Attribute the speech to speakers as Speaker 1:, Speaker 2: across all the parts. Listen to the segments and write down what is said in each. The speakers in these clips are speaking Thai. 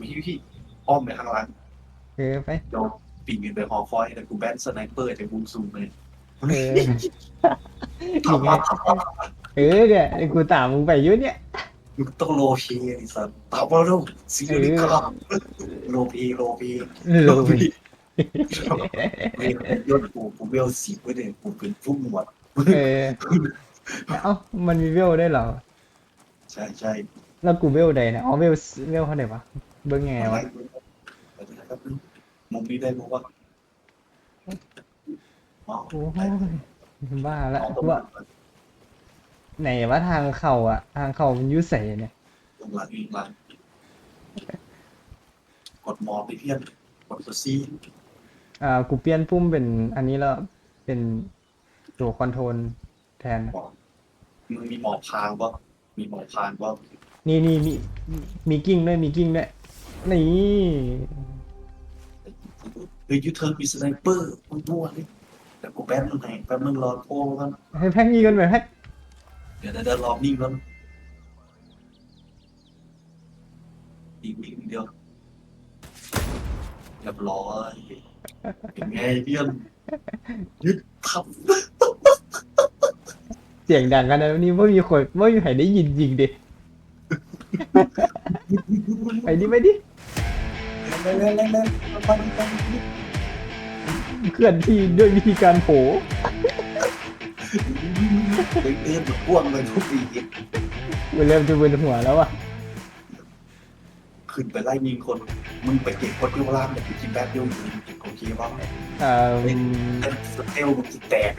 Speaker 1: มีที่อ้อมไปข้างหลัง
Speaker 2: เออไป
Speaker 1: เดี๋ยวปีนขึ้นไปหอคอยแต่กูแบนสไนเปอร์แต่กูซูมเลย
Speaker 2: เออ
Speaker 1: ทำมาทำมา
Speaker 2: เออเนี่ยกูตามมึงไปอยุ่เนี่ย
Speaker 1: มึงต้องโลเพไอ้สัสตามมาแล้วซีรีส์ครับโลเพโลเพ
Speaker 2: โลไป
Speaker 1: เรียนยศกูกูเวลสิบไว้เลยกูเป็นผู้หมวด
Speaker 2: เออเอ้ามันมีเวลได้เหรอ
Speaker 1: ใช่ใช่
Speaker 2: แล้วกูเวลใดนะอ๋อเวลเวลเท่าไหร่วะ เบิ้งไง
Speaker 1: อะไร
Speaker 2: วะ
Speaker 1: ครับมุมนี้ได้มุมว่าอ๋อ
Speaker 2: โอ้ยบ้าละ
Speaker 1: เอาตรง
Speaker 2: ว่าไหนว่าทางเข่าอะ ทางเข่ามันอยุ่ใส่เนี่ย
Speaker 1: ตรงหลังอีกหลังกดมอไปเพี้ยนกดตัวซี
Speaker 2: อ่ากูเปลี่ยนปุ่มเป็นอันนี้แล้วเป็นตัวคอนโทรลแทน
Speaker 1: บอกมึงมีหมอบพางบ่มีหมอบพางบ่
Speaker 2: นี่นี่มีมีกิ้งด้วยมีกิ้งด้วย นี่
Speaker 1: เฮ้ยยูเทิร์นมีสไนเปอร์มึงตัวเลยแต่กูแป๊บนึงไงแป๊บนึงรอโอ้กัน
Speaker 2: ให้แพ็กนี้กันไปแพ็ก
Speaker 1: เดี๋ยวเดี๋ยวรอนิ่งแล้วอีกนิดเดียวเรียบร้อยเป็นไงเพี้ยนยึดทับ
Speaker 2: เสียงดังกันนะวันนี้ไม่มีคนไม่มีใครได้ยินจริงดิไปดิไปดิ
Speaker 1: เล่นเล่นเล่นเล่นไปไป
Speaker 2: เคลื่อนที่ด้วยวิธีการโผ
Speaker 1: ล่นเล่นแบบพ่วงเลยทุกที
Speaker 2: มันเริ่มจะเวียนหัวแล้วอะ
Speaker 1: ขึ้นไปไล่ยิงคน มึงไปเก็บคนที่ล่างแบบกินแป๊บเดียวอยู่โอเคป่ะ
Speaker 2: เอ่อ
Speaker 1: เล่นสเตลมึงจะแตก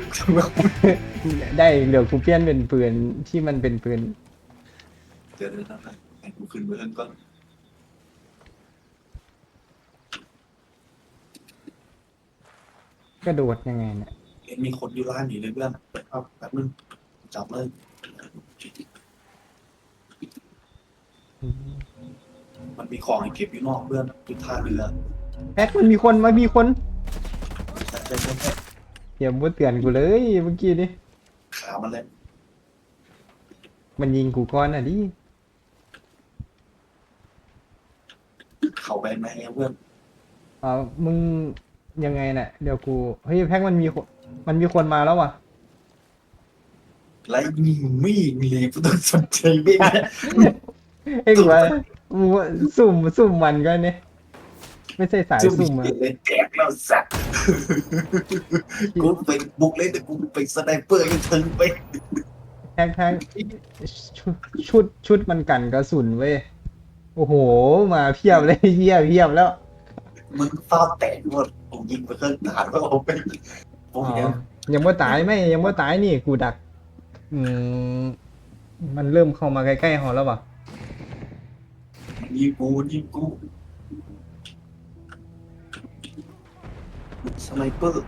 Speaker 2: ได้เดี๋ยวกูเปลี่ยนเป็นปืนที่มันเป็นปืน
Speaker 1: เดี๋ยวนะกูขึ้นไปเล่นก่อน
Speaker 2: กระโดดยังไงเนี่ย
Speaker 1: เห็นมีคนอยู่ล่างอยู่เลยเพื่อนเอาแป๊บนึงจับเลยมันมีของให้เก็บอยู่นอกเพื่อนอยู่ท่าเรือ
Speaker 2: แพ็กมันมีคนมามีคน
Speaker 1: ใช่ใช่ใช่ใช่
Speaker 2: อย่ามาเตือนกูเลยเมื่อกี้นี่
Speaker 1: ขามันเลย
Speaker 2: มันยิงกูก่อนอะดิ
Speaker 1: เข้าไปไหนเพื่อน
Speaker 2: อ่ามึง ยังไงน่ะเดี๋ยวกูเฮ้ยแพ็กมันมีคนมันมีคนมาแล้วว่ะ
Speaker 1: ไล่ยิงมีดมีเลยไม่ต้องสนใจไม่ได้
Speaker 2: เอ้ยกูว่ามึงว่าซุ่มซุ่มมันก็เนี่ยไม่ใช่สาย
Speaker 1: จุ่ม
Speaker 2: ซุ่มอะ
Speaker 1: เลยแตกแล้วสัตว์กูไปบุกเลยแต่กูไปสไนเปอร์ยังถึงไป
Speaker 2: แพ็กแพ็กชุดชุดชุดมันกันกระสุนเว้ยโอ้โห มาเพียบเลยเพียบเพียบแล้ว
Speaker 1: มึงฟ้าแตกหมดผมยิงไปเครื่องฐานแล้วเอาไปผม
Speaker 2: อ๋อ
Speaker 1: ยัง
Speaker 2: ยังไม่ตายไหมยังไม่ตายนี่กูดัก อืมมันเริ่มเข้ามาใกล้ๆหอแล้วว่ะ
Speaker 1: ยิงกูยิงกูสไนเปอร์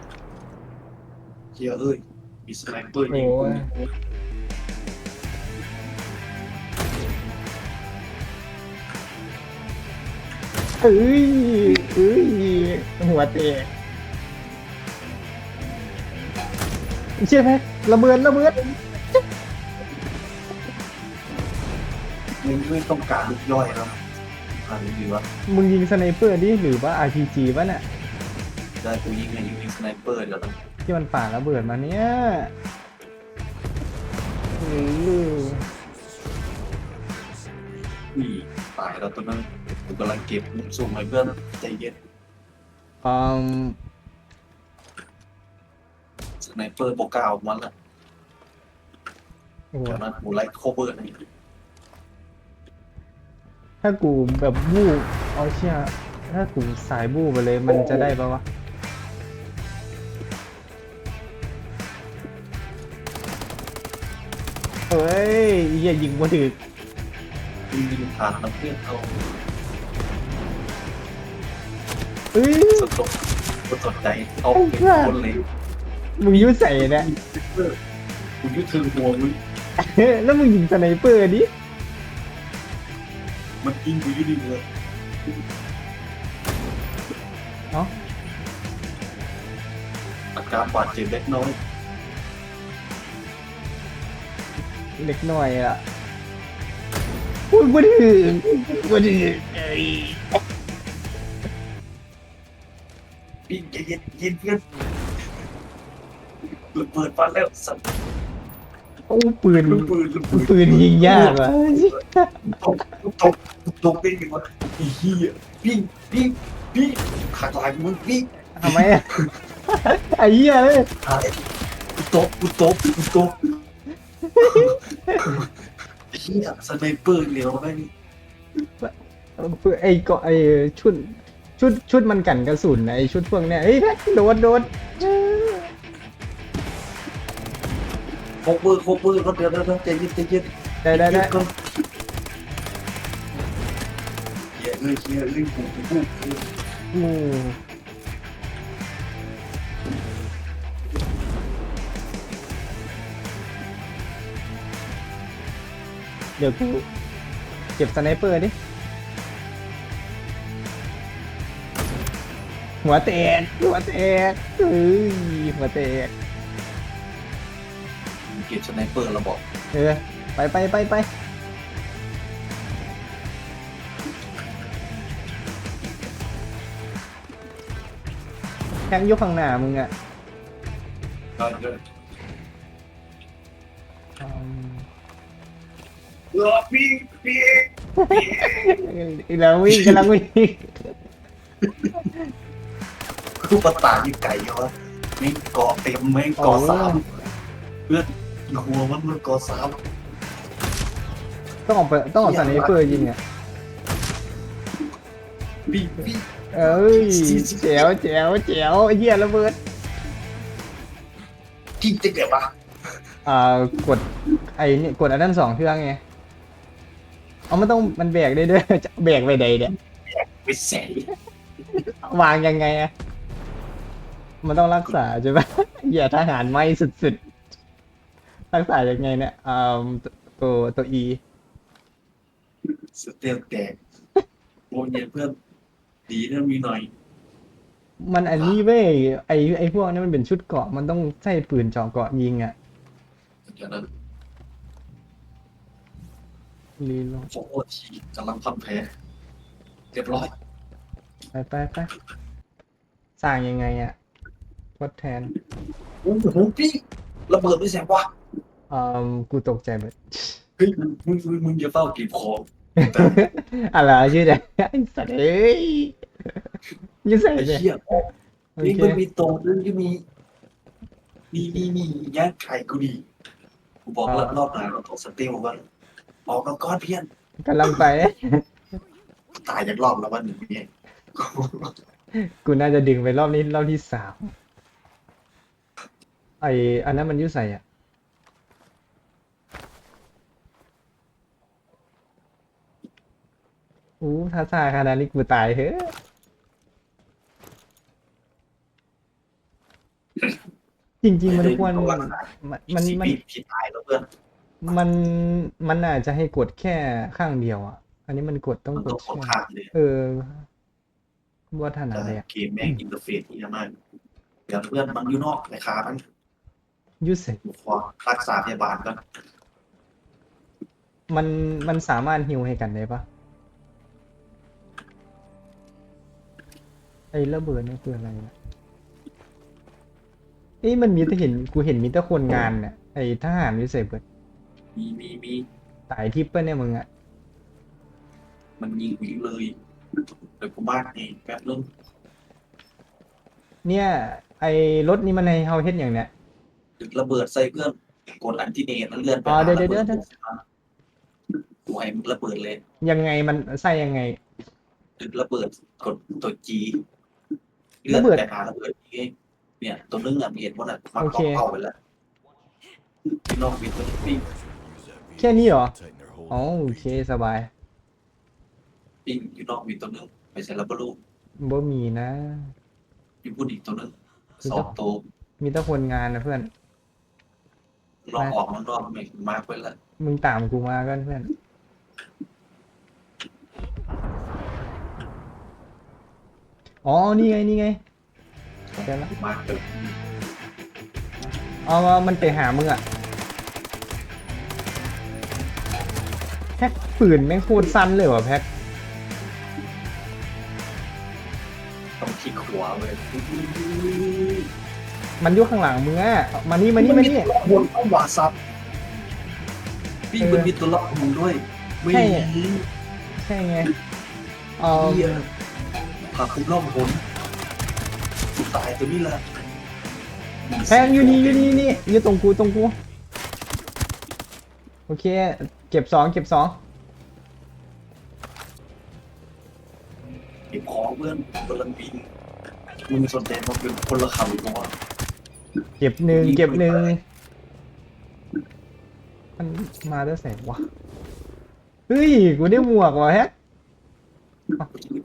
Speaker 1: เฮียเอ้ยมีสไนเปอร์ยิงกู
Speaker 2: เอ้ยเอ้ยหัวเตะเชื่อไหมระเบิดระเบิด
Speaker 1: มึงไม่ต้องการลูกย่อยแล้วอะไรดีวะ
Speaker 2: มึงยิงสไนเปอร์ดิหรือว่า RPG วะน่ะ
Speaker 1: ได้กูยิงไงยิงสไนเปอร์เดี๋ยวนะ
Speaker 2: ที่มันป่าระเบิดมาเนี่ยเออ
Speaker 1: นี่ตายแล้วตัวนั้น กูกำลังเก็บมุมสูงให้เพื่อนใจเย็น
Speaker 2: อืม
Speaker 1: สไนเปอร์โบกล้าออกมาแล้ว
Speaker 2: โอ้โห
Speaker 1: เดี๋ยวนั้นกูไล่โคเวอร์ให้
Speaker 2: ถ้ากูแบบบู้เอาเชี่ยถ้ากูสายบู้ไปเลยมันจะได้ปะวะเฮ้ยอย่ายิงมาถึก
Speaker 1: ยิงผ่านน้ำเพื่อนเขา
Speaker 2: เอ้ย
Speaker 1: สนใจกูสนใจเอาเป็นคนเลย
Speaker 2: มึงยุ่ใส่เนี่ย
Speaker 1: กูยึดถือหัวมึง
Speaker 2: แล้วมึงยิงสไนเปอร์ดิ
Speaker 1: มันยิงกูยึดดีเลย
Speaker 2: เนาะ
Speaker 1: อาการบาดเจ็บเล็กน้อย
Speaker 2: เล็กน่อยอะพูดบ่ถึงบ่ถึงเอ้ย
Speaker 1: พี่ใจเย็นเย็นเพื่อนระเบิดมาแล้วสัตว์
Speaker 2: โอ้ปืน
Speaker 1: ลูกปืนลูกปืน
Speaker 2: ปืนยิงยากว่ะ
Speaker 1: ตกตกตกได้ยังวะไอ้เหี้ยพี่พี่พี่ขาดลายมึงพี่
Speaker 2: ทำไมอะไอ้เหี้ยเลย
Speaker 1: หายกูตกกูตกกูตกไอ้เหี้ยสไนเปอร์เหลียวแม่ง
Speaker 2: ไอ้เกาะไอ้ชุด ชุดชุดมันกันกระสุนนะไอ้ชุดพวกเนี้ยเฮ้ยโดนโดน
Speaker 1: โคกเบอร์โคกเบอร์ก็เดี๋ยวเดี๋ยวเดี๋ยวใจเย็นใจเย็น
Speaker 2: ได้ได้ได้
Speaker 1: ก่อนเหี้ยเอ้ยเหี้ยเอ้ยกูกูกู
Speaker 2: โอ้เดี๋ยวกูเก็บสไนเปอร์ดิ หัวแตกหัวแตกเฮ้ยหัวแตก
Speaker 1: เก็บสไนเปอร์เราบอก
Speaker 2: เออไปไปไปไปแทงยกข้างหน้ามึงอะ
Speaker 1: ก็เดี๋ยว
Speaker 2: อืม
Speaker 1: เออพี่พี่
Speaker 2: กำลังวิ่งกำลังวิ่ง
Speaker 1: คือปลาตาอยู่ไก่เหรอไม่งเกาะเต็มไม่งเกาะสามเพื่อนหัวมันมันเกาะสาม
Speaker 2: ต้องออกไปต้องออกสไนเปอร์ยิงอะ
Speaker 1: พี่พี่
Speaker 2: เอ้ยแจ๋วแจ๋วแจ๋วไอ้เหี้ยระเบิด
Speaker 1: พี่จะเก็บปะ
Speaker 2: อ่ากดไอ้เนี่ยกดอันนั้นสองเครื่องไงเอามันต้องมันแบกได้ด้วยจะแบกไปใดเนี่ย
Speaker 1: ไปแสง
Speaker 2: วางยังไงอะ มันต้องรักษาใช่ปะอย่าทหารไม่สุดๆ รักษายังไงเนี่ยอ่าตัวตัว E
Speaker 1: สเตลแตกโอ้ยเพื่อนดีนะมีหน่อย
Speaker 2: มันอันนี้เว้ยไอไอพวกนี้มันเป็นชุดเกราะมันต้องใช้ปืนเจาะเกราะยิงอะ
Speaker 1: เดี๋ยวนั้น
Speaker 2: รีโหลด
Speaker 1: โอ้โหทีกำลังพันแผลเรียบร้อย
Speaker 2: ไปไปไปสร้างยังไงอะ ทดแทน
Speaker 1: โอ้โหพี่ระเบิดไม่แสบวะ
Speaker 2: อ่ากูตกใจหมด
Speaker 1: เฮ้ยมึงมึงมึงมึงอย่าเฝ้าเก็บของ
Speaker 2: อะไรชื่อเนี่ยไอ้สัตว์เอ้ยยิ่งใส่
Speaker 1: ไอ้
Speaker 2: เลย
Speaker 1: เหี้ย
Speaker 2: โอ
Speaker 1: นี่
Speaker 2: เค
Speaker 1: มันมีโตนึงที่มีนี่นี่นี่ย่างไข่กูดีกูบอกแล้วรอบหน้าเราต้องสเตลกันออกมาก้อนเพี้ยน
Speaker 2: กำลังไป
Speaker 1: ตายจากรอบแล้ววันหนึ่งเนี่ย
Speaker 2: กูน่าจะดึงไปรอบนี้รอบที่สาม ไออันนั้นมันอยุ่ใส่อะอู้ท้าทายขนาดนี้กูตายเฮ้ยจริง ๆ มันควรมันมันมัน
Speaker 1: ปีผิดตายแล้วเพื่อน
Speaker 2: มันมันอาจจะให้กดแค่ข้างเดียวอะ อันนี้มันกดต้อง
Speaker 1: มัน
Speaker 2: ก
Speaker 1: ต้อ
Speaker 2: ด
Speaker 1: งคน
Speaker 2: แค่
Speaker 1: ข้ามเลย
Speaker 2: เออว่าถนัดเลยอะ
Speaker 1: เกมแม่งอินเตอร์เฟซที่มากเดี๋ยวเพื่อนมันอยู่นอกในขามัน
Speaker 2: ยูเซ
Speaker 1: อยู่ขวารักษาพยาบาลกัน
Speaker 2: มันมันสามารถฮิวให้กันได้ปะไอ้ระเบิดนี่คืออะไรนะเอ้ยมันมีแต่เห็นกูเห็นมีแต่คนงานเนี่ยไอ้ทหารวิเศษเบิด
Speaker 1: มีมีมี
Speaker 2: ตายทิปเปิลเนี่ยมึงอะ
Speaker 1: มันยิงวิ่งเลยเดี๋ยวกูบ้านเองแป๊บนึง
Speaker 2: เนี่ย ไอ้รถนี่มันในเฮาเฮ็ดอย่างเนี้ย
Speaker 1: จุด ระเบิดใส่เพื่อนกดอันที่เนตแล้วเลื่อนไป
Speaker 2: อ๋อเดี๋ยว
Speaker 1: หา
Speaker 2: เดี๋ยว
Speaker 1: ระบิ
Speaker 2: เดี๋ยว
Speaker 1: กูให้มึงระเบิดเลย
Speaker 2: ยังไงมันใส่ยังไง
Speaker 1: จุดระเบิดกดตัวจีเลื่อน
Speaker 2: ระเบิด
Speaker 1: ไปหาระเบิดนี่เนี่ยตัวนึงอะเห็นว่าน่ะมัน
Speaker 2: โอ
Speaker 1: ก็
Speaker 2: เค
Speaker 1: เข้าไปแล้วพี่น้องวินตัวนี้ปิ้ง
Speaker 2: แค่นี้เหรอ อ๋อโอเคสบาย
Speaker 1: ปิ้งอยู่นอกวินตัวนึงไปใส่ระเบิดลูก
Speaker 2: บ่มีนะ
Speaker 1: อยู่พูดอีกตัวนึง
Speaker 2: คือ
Speaker 1: สอ
Speaker 2: เจ้า
Speaker 1: งตัว
Speaker 2: มีแต่คนงานนะเพื่อน
Speaker 1: ลองออกมันรอบไม่มากไปแล้ว
Speaker 2: มึงตามกูมากันเพื่อน อ๋อ นี่ไง นี่ไงเดี๋ยวละ
Speaker 1: มากเลย
Speaker 2: เอาว่ามันไปหามึงอะแฮกปืนแม่งโคตรสั้นเลยว่ะแพ็ค
Speaker 1: ต้องคลิกขวาเลย
Speaker 2: มันอยู่ข้างหลังมึงอะมานี่มานี่มานี่
Speaker 1: บนต้องวาซับพี่
Speaker 2: เออ
Speaker 1: มันมีตัวล็อกมึงด้วย ไม่
Speaker 2: ใช่
Speaker 1: มี
Speaker 2: ใช่ไงเออ
Speaker 1: เฮียพาคุณล่องหนสุดตายตัวนี้แหละ
Speaker 2: แพ็คอยู่นี่อยู่นี่นี่อยู่ตรงกูตรงกูโอเค เก็บสองเก็บสอง
Speaker 1: เก็บของเพื่อนคนละบินมึงสนใจมันเป็นคนละคำเพราะว่า
Speaker 2: เก็บหนึ่งเก็บหนึ่งมันมาด้วยแสงวะเฮ้ยกูได้หมวกว่ะแฮะ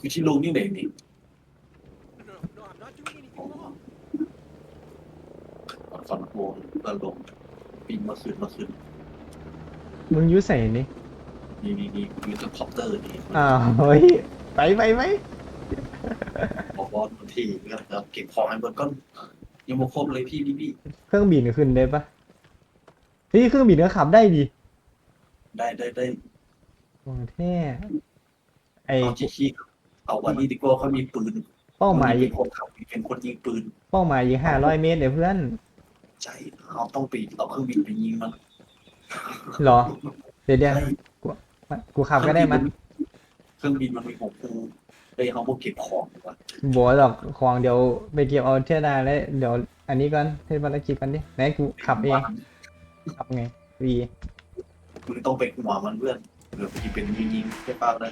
Speaker 1: กูที่ลงนี่ไหนนี่ฟันโวงแล้วลงบินมาคืนมาคืน
Speaker 2: มึงอยุ่ใส่นี่
Speaker 1: นี่นี่นี่มีสคอปเตอร์นี่
Speaker 2: อ้าวเฮ้ยไปไปไป
Speaker 1: บอกว่าบางทีนะครับเก็บของให้เบิร์ดก็ ยังมาครบเลยพี่พี่พี่
Speaker 2: เครื่องบินขึ้นได้ปะเฮ้ยเครื่องบินก็ขับได้ดิ
Speaker 1: ได้ได้ได้
Speaker 2: ของแท้ไอ
Speaker 1: เอาจีชีเอาวันนี้ดีกว่าเขามีปืน
Speaker 2: เป้าหมาย
Speaker 1: เป็นคนขับเป็นคนยิงปืน
Speaker 2: เป้าหมายยิงห้าร้อยเมตรเดี๋ยวเพื่อน
Speaker 1: ใช่เราต้องไปเอาเครื่องบินไปยิงมัน
Speaker 2: เหรอ เดี๋ยวเดี๋ยว
Speaker 1: ใช่
Speaker 2: กูขับก็ได้มั้ย
Speaker 1: เครื่องบินมันมีของกู เลยเอาพวกเก็บของดีกว่า
Speaker 2: บัวหรอกของเดี๋ยวไปเก็บเอาเท่านาแล้วเดี๋ยวอันนี้ก่อนเทศภารกิจกันดิไหนกูขับเองขับไงวี
Speaker 1: มึงต้องไปหัวมันเพื่อนเดี๋ยวไปเป็นยิงยิงใช่ป่าวนะ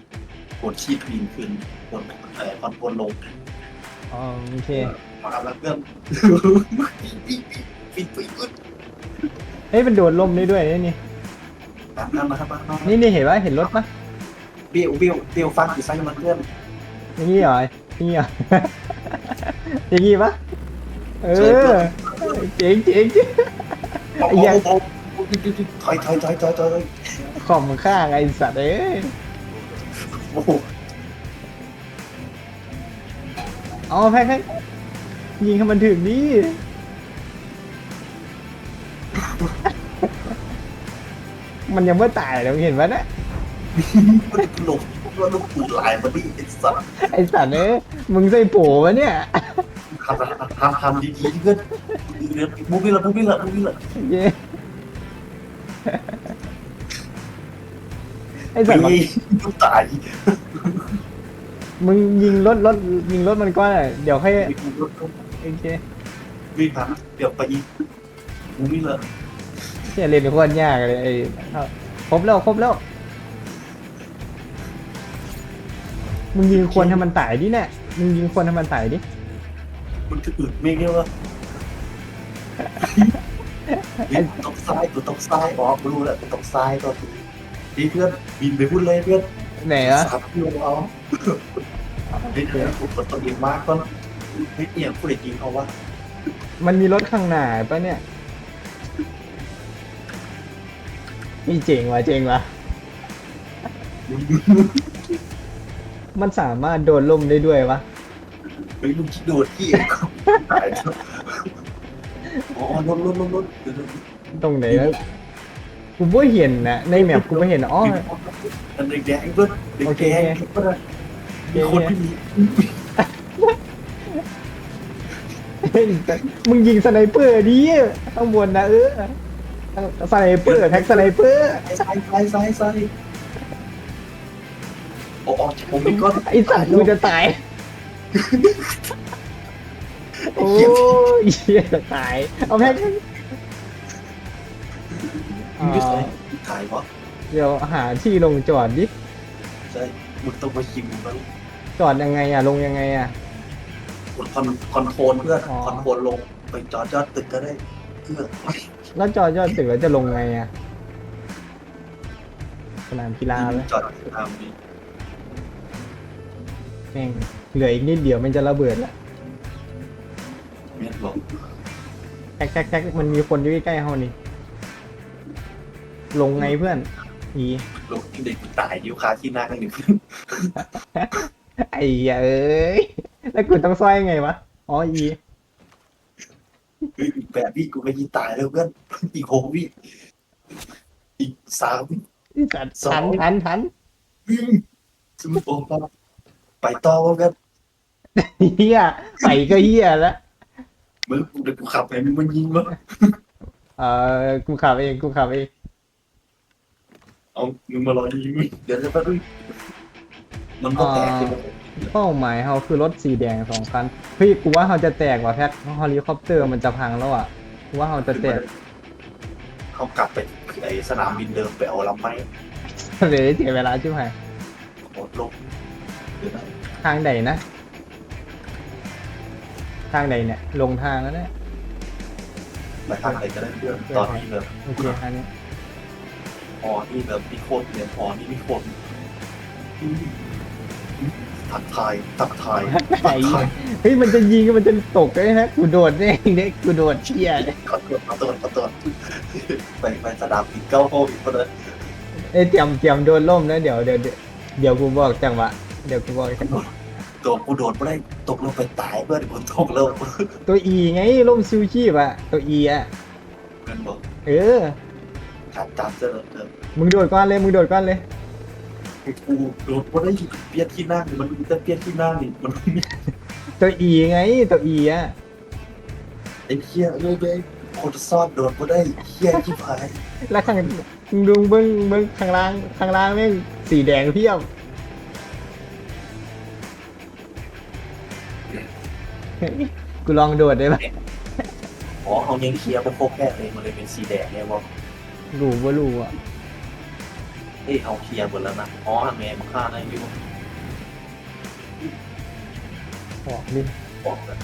Speaker 1: กดชีพบินขึ้นกดเอ่อคอนโทรลลง
Speaker 2: อ๋อโอเค
Speaker 1: มาแล้วเพื่อนปิดปิดปิดปิด
Speaker 2: เฮ้ยมันโดดล่มได้ด้วยนี่นี่
Speaker 1: ตามนั้นนะครับน้อง
Speaker 2: นี่นี่เห็นปะเห็นรถปะ
Speaker 1: เบี้ยวเบี้ยวเบี้ยวฟังอยู่ไส้มันเพื่อน
Speaker 2: อย่างงี้เหรออย่างงี้เหรอ อย่างงี้ปะเออเจ๋งเจ๋งเจ๋ง
Speaker 1: โอ้
Speaker 2: ไอ้เหี้ย
Speaker 1: โหถอยถอยถอยถอยถอย
Speaker 2: ขอมข้างไอสัตว์เอ้ย
Speaker 1: โอ้โห
Speaker 2: เอาแพ็คให้ยิงให้มันถึงนี่มันยังไม่ตายเลยมึงเห็นปะเนะ
Speaker 1: มันหลบ มันลูกปูหลายมันนี่ไอ้สัตว์
Speaker 2: ไอสัตว์เอ้ยมึงใส่โผวะเนี่ย
Speaker 1: ทำทำทำดีๆเพื่อนเดี๋ยวมูฟี่ละมูฟี่ละมูฟี่ละ
Speaker 2: เย้ไอสัตว์มัน
Speaker 1: เฮ้ยลูกตาย
Speaker 2: มึงยิงรถรถยิงรถมันก็ได้เดี๋ยวค่อยโอเค
Speaker 1: วิ่งผ่านเดี๋ยวไปอีกมูฟี่ละ
Speaker 2: เนี่ยเล่นโคตรยากเลยไอ้ครบแล้วครบแล้ว มึงยิงควรให้มันตายดิเนี่ยมึงยิงควรให้มันตายดิ
Speaker 1: มันคืออึดไม่เงี้ยวะตกซ้ายตัวตกซ้ายอ๋อกูรู้แล้วตกซ้ายตัวดีเพื่อนบินไปพูดเลยเพื่อน
Speaker 2: ไหนอะ
Speaker 1: สามกิโลเอาเฮ้ยเดี๋ยวกูกดตัวเองมากก่อนเฮ้ยเนี่ยกูได้ยิงเขาว่า
Speaker 2: มันมีรถข้างหน้าปะเนี่ยมีเจ๋งว่ะเจ๋งว่ะ มันสามารถโดนล่มได้ด้วยวะ
Speaker 1: เฮ้ยมึงคิดโดดที่เองตายเถอะอ๋อรถรถรถรถเดี๋ยว
Speaker 2: ตรงไหนนะกูไม่เห็นนะในแมปกูไม่เห็นอ๋อ
Speaker 1: อันแดงๆเพื่อนแดง
Speaker 2: โอเค
Speaker 1: ๆเพื่อนมีคนที่มี
Speaker 2: เฮ้ยมึงยิงสไนเปอร์ดิข้างบนนะเออสไนเปอร์แท็กสไนเปอร์
Speaker 1: ซ้ายซ้ายซ้ายซ้าย โอ้โหผมมีก้อน
Speaker 2: ไอสัตว์กูจะตาย โอ้ยเหี้ยจะตาย เอาแพ็ค
Speaker 1: มึงจะใส่ถ่ายวะ
Speaker 2: เดี๋ยวหาที่ลงจอดดิ
Speaker 1: ใช่มึงต้องมาคิมมึง
Speaker 2: จอดยังไงอะลงยังไงอะ
Speaker 1: กดคอนคอนโทรลเพื่อน
Speaker 2: อ๋อ
Speaker 1: คอนโทรลลงไปจอดยอดตึกก็ได้เพื่อ
Speaker 2: แล้วจอดยอดตึกแล้วจะลงไงอะสนามกีฬาไหม
Speaker 1: จอดตามนี้
Speaker 2: แม่งเหลืออีกนิดเดียวมันจะระเบิดละ
Speaker 1: เมียบอก
Speaker 2: แท็กแท็กแท็กมันมีคนอยู่ใกล้ๆเฮานี่ลงไงเพื่อนอี
Speaker 1: ลงที่เด็กตายอยู่คาที่หน้ากันหนึ่ง
Speaker 2: ไอ้เหี้ยเอ้ยแล้วกูต้องซอยไงวะอ๋ออี
Speaker 1: เฮ้ยอีกแปดวิกูก็ยิงตายแล้วเพื่อนอีกหกวิอีกสามวิ
Speaker 2: ไอ้สัตว์ทันทันทัน
Speaker 1: วิ่งซึ่งผมก็ ไปต่อกัน
Speaker 2: เฮียไปก็เฮียแล้ว
Speaker 1: มึงเดี๋ยวกูขับไปมึงมันยิงวะ
Speaker 2: เออกูขับเองกูขับเอง
Speaker 1: เอามึงมารอยิงมึงเดี๋ยวจะไปด้วยมันก็แตกใช่ไหม
Speaker 2: เป้าหมายเราคือรถสีแดงสองคันเฮ้ยกูว่าเราจะแตกว่ะแพทเฮลิคอปเตอร์มันจะพังแล้วอะกูว่าเราจะแตก
Speaker 1: เขากลับไปไอสนามบินเดิมไปเอาลำไม้
Speaker 2: เดี๋ยวเสียเวลาชิบหาย
Speaker 1: หมดลงเดี๋ยวนะ
Speaker 2: ทางใดนะ ทางใดเนี่ย ลงทางแล้วเนี่ย
Speaker 1: ไปทางไหนก็ได้เพื่อนตอนนี้แบบ
Speaker 2: โอเคทางนี้
Speaker 1: พอนี่แบบมีโคตรเนี่ยพอนี่มีโคตรทักทายทักทาย
Speaker 2: ไอ้เฮ้ยมันจะยิงมันจะตกได้นะกูโดดเองเนี่ยกูโดดเชี่ยเลย
Speaker 1: ขอตรวจขอตรวจขอตรวจไปไปสนามบินเก้าโมงอีกคนเลย
Speaker 2: เอ้ยเตรียมเตรียมโดนล่มนะเดี๋ยวเดี๋ยวเดี๋ยวเดี๋ยวกูบอกจังหวะ เดี๋ยวกูบอกจังหวะ
Speaker 1: ตัวกูโดดไม่ได้ตกลงไปตายเพื่อนกูตกแล้ว
Speaker 2: ตัวอีไงล่มซิวชีพอะตัวอีอะ
Speaker 1: เงินบอก
Speaker 2: เออ
Speaker 1: ขาดตามเจริญเดิม
Speaker 2: มึงโดดก้อนเลยมึงโดดก้อนเลย
Speaker 1: กูโดดไม่ได้เปลี่ยนที่นั่งมันมีแต่เปลี่ยนที่นั่งนี่มันมี
Speaker 2: ตัวอีไงตัวอีอะ
Speaker 1: ไอ้เหี้ยเลยเบ้คนซ่อนโดดไม่ได้เหี้ยที่พาย
Speaker 2: แล้วข้างมึงดูเบิ้งเบิ้งข้างล่างข้างล่างแม่งสีแดงเพียบ กูลองโดดได้ปะ
Speaker 1: อ๋อเขายังเคลียร์มันโคกแค่เลยมันเลยเป็นสีแดงไงวะ
Speaker 2: รู้ว่ารู้อะ
Speaker 1: เอ้ยเอาเคลียร์หมดแล้วนะอ๋อแม่มาฆ่าได้วิว
Speaker 2: บอกดิ
Speaker 1: บอกเลย